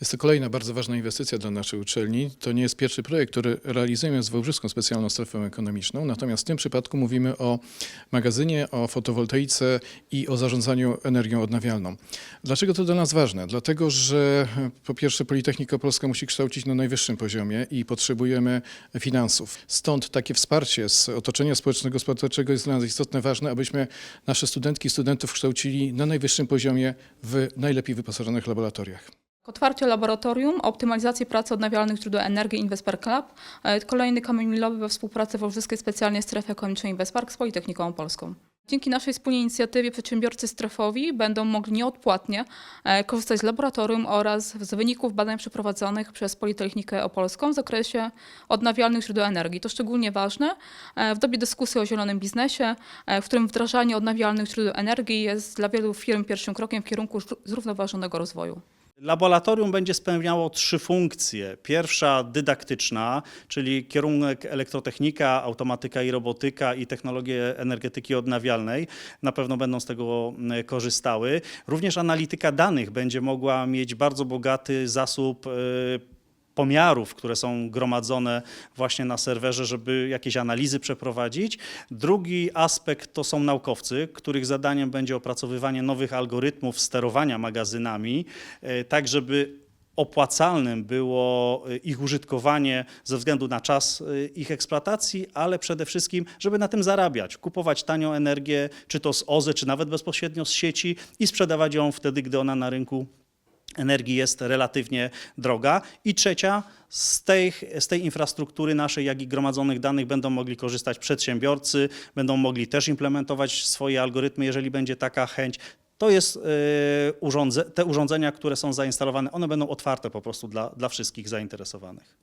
Jest to kolejna bardzo ważna inwestycja dla naszej uczelni. To nie jest pierwszy projekt, który realizujemy z Wałbrzyską Specjalną Strefą Ekonomiczną, natomiast w tym przypadku mówimy o magazynie, o fotowoltaice i o zarządzaniu energią odnawialną. Dlaczego to dla nas ważne? Dlatego, że e, po pierwsze Politechnika Polska musi kształcić na najwyższym poziomie i potrzebujemy finansów. Stąd takie wsparcie z otoczenia społeczno-gospodarczego jest dla nas istotne, ważne, abyśmy nasze studentki i studentów kształcili na najwyższym poziomie w najlepiej wyposażonych laboratoriach. Otwarcie laboratorium, optymalizacji pracy odnawialnych źródeł energii Investpark Lab, e, kolejny kamień milowy we współpracy Wałbrzyskiej Specjalnej Strefy Ekonomicznej Investpark z Politechniką Polską. Dzięki naszej wspólnej inicjatywie przedsiębiorcy strefowi będą mogli nieodpłatnie e, korzystać z laboratorium oraz z wyników badań przeprowadzonych przez Politechnikę Opolską w zakresie odnawialnych źródeł energii. To szczególnie ważne e, w dobie dyskusji o zielonym biznesie, w którym wdrażanie odnawialnych źródeł energii jest dla wielu firm pierwszym krokiem w kierunku zrównoważonego rozwoju. Laboratorium będzie spełniało trzy funkcje. Pierwsza dydaktyczna, czyli kierunek elektrotechnika, automatyka i robotyka i technologie energetyki odnawialnej. Na pewno będą z tego mm, korzystały. Również analityka danych będzie mogła mieć bardzo bogaty zasób y, pomiarów, które są gromadzone właśnie na serwerze, żeby jakieś analizy przeprowadzić. Drugi aspekt to są naukowcy, których zadaniem będzie opracowywanie nowych algorytmów sterowania magazynami, e, tak żeby opłacalnym było e, ich użytkowanie ze względu na czas e, ich eksploatacji, ale przede wszystkim, żeby na tym zarabiać, kupować tanią energię, czy to z OZE, czy nawet bezpośrednio z sieci i sprzedawać ją wtedy, gdy ona na rynku energii jest relatywnie droga. I trzecia, z tej, z tej infrastruktury naszej, jak i gromadzonych danych będą mogli korzystać przedsiębiorcy, będą mogli też implementować swoje algorytmy, jeżeli będzie taka chęć. To jest e, urządze, te urządzenia, które są zainstalowane, one będą otwarte po prostu dla, dla wszystkich zainteresowanych.